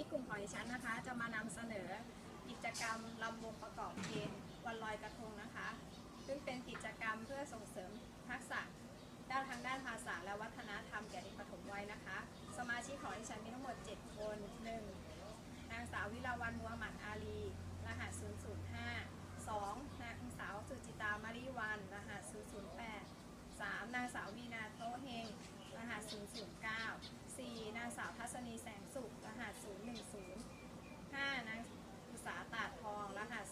ฉันนะคะ จะมานำเสนอกิจกรรมลำวงประกอบเพลงวันลอยกระทงนะคะ ซึ่งเป็นกิจกรรมเพื่อส่งเสริมทักษะด้านทางด้านภาษาและวัฒนธรรมแก่เด็กปฐมวัยนะคะ สมาชิกของดิฉันมีทั้งหมด 7 คน 1. นางสาววิลาวันมัวหมัดอาลี รหัส 005 2. นางสาวสุจิตามาริวัน รหัส 008 3. นางสาววีนาโตะเฮง รหัส 009 4. นางสาวทัศนีแสงสุข รหัส 010 5. นางอุษาตาดทอง รหัส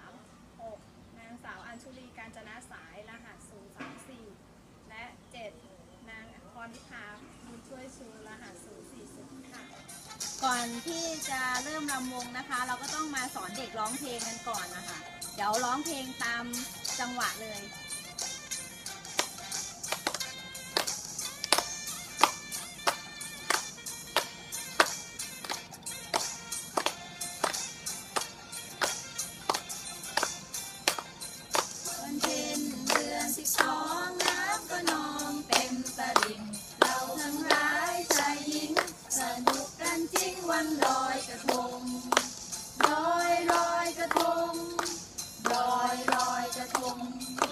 033 6. นางสาวอัญชุลี การจนาสายรหัส 034 และ 7. นางพรนิพาบุญช่วยชูรหัส 040 ค่ะ ก่อนที่จะเริ่มรำวงนะคะ เราก็ต้องมาสอนเด็กร้องเพลงกันก่อนนะคะ เดี๋ยวร้องเพลงตามจังหวะเลย วันลอยกระทงลอยลอยกระทงลอยลอยกระทง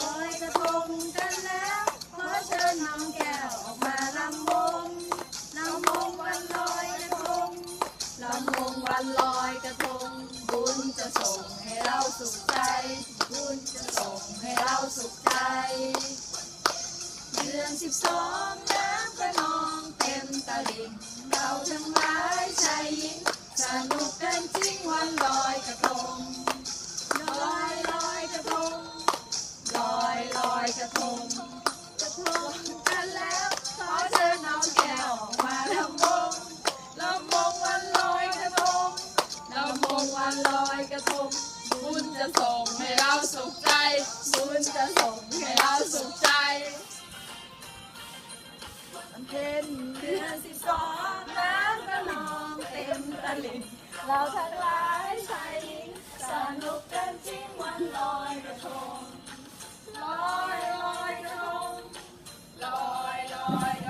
ลอยกระทงกันแล้วขอเชิญน้องแก้วออกมาลำวงลำวงวันลอยกระทงลำวงวันลอยกระทงบุญจะส่งให้เราสุขใจบุญจะส่งให้เราสุขใจเดือนสิบสอง ลิงเราทั้งหลายชายหญิงสนุกกันจริงวันลอยกระทงลอยลอยกระทงลอยลอยกระทงกระทงกันแล้วขอเชิญน้องแก้วมาลำวงลำวงวันลอยกระทงลำวงวันลอยกระทงบุญจะส่งให้เราสุขใจบุญจะส่งให้เราสุขใจ มันเป็นเดือนสิบสองน้ำก็นองเต็มตลิ่งเราทั้งหลายชายหญิงสนุกกันจริงวันลอยกระทงลอยลอยกระทงลอยลอย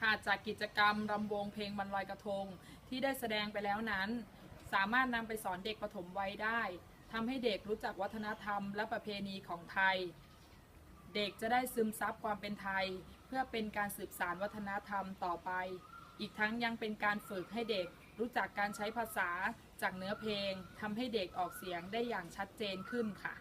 ค่ะจากกิจกรรมรำวงเพลงวันลอยกระทง ที่ได้แสดงไปแล้วนั้น สามารถนำไปสอนเด็กปฐมวัยได้ทำให้เด็กรู้จักวัฒนธรรมและประเพณีของไทย เด็กจะได้ซึมซับความเป็นไทย เพื่อเป็นการสืบสานวัฒนธรรมต่อไป อีกทั้งยังเป็นการฝึกให้เด็กรู้จักการใช้ภาษาจากเนื้อเพลงทำให้เด็กออกเสียงได้อย่างชัดเจนขึ้นค่ะ